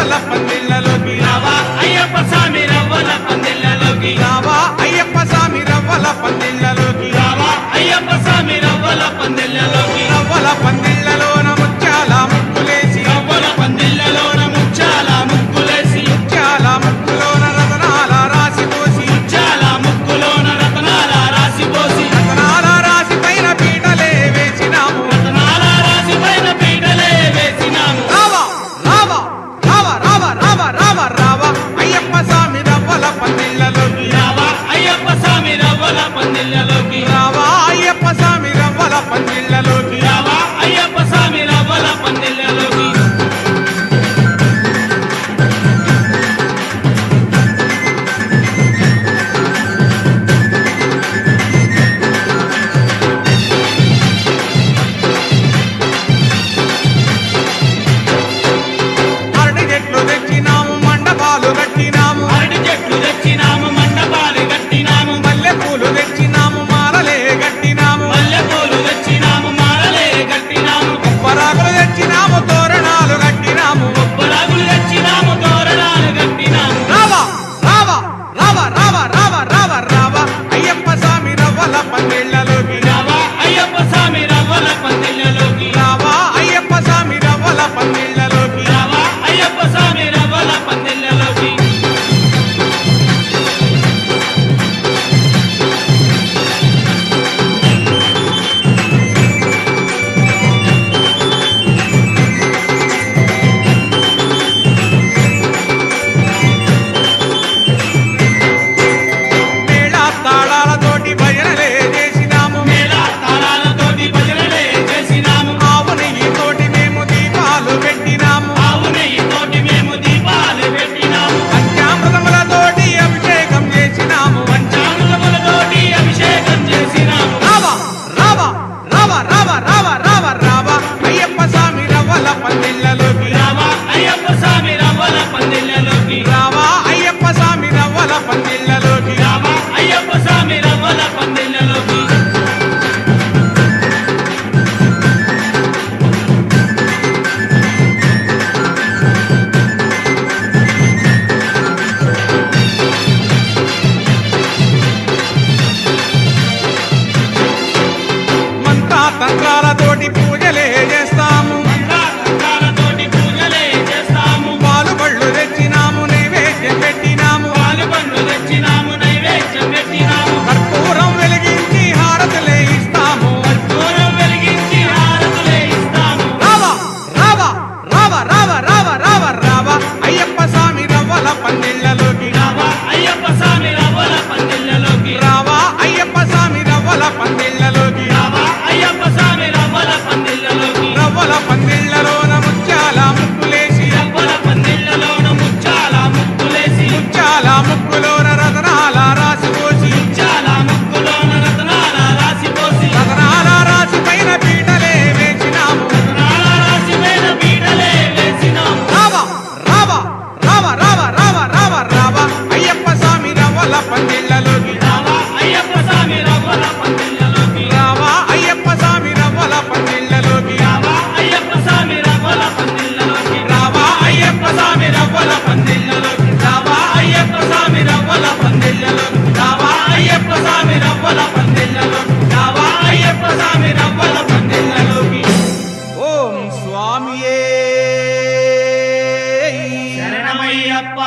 రవ్వల పందిళ్ళలోకి రావా. అయ్యప్ప స్వామి రవ్వల పందిళ్ళలోకి రావా. అయ్యప్ప స్వామి రవ్వల పందిళ్ళలోకి రావా. అయ్యప్ప స్వామి రవ్వల పందిళ్ళలోకి రవ్వల పంది పంజిళ్ళలోకి రావాయప్ప స్వామి రవ్వల పంజిళ్ళలో రావ రావ రావ రావ అయ్యప్ప స్వామి రవ్వల పందిళ్ళలోకి రావ అయ్యప్ప స్వామి రవ్వల పందిళ్ళలో రవ్వల పందిళ్ళలోకి రావా అయ్యప్ప స్వామి రవ్వల పందిళ్ళలోకి రావా అయ్యప్ప స్వామి రవ్వల పందిళ్ళలోకి రావా అయ్యప్ప స్వామి రవ్వల పందిళ్ళలోకి రావా అయ్యప్ప స్వామి రవ్వల పందిళ్ళలోకి రావా అయ్యప్ప స్వామి రవ్వల పందిళ్ళలోకి రావా అయ్యప్ప స్వామి రవ్వల పందిళ్ళలోకి రావా అయ్యప్ప స్వామి రవ్వల పందిళ్ళలోకి ఓం స్వామియే. శరణమయ్యప్ప.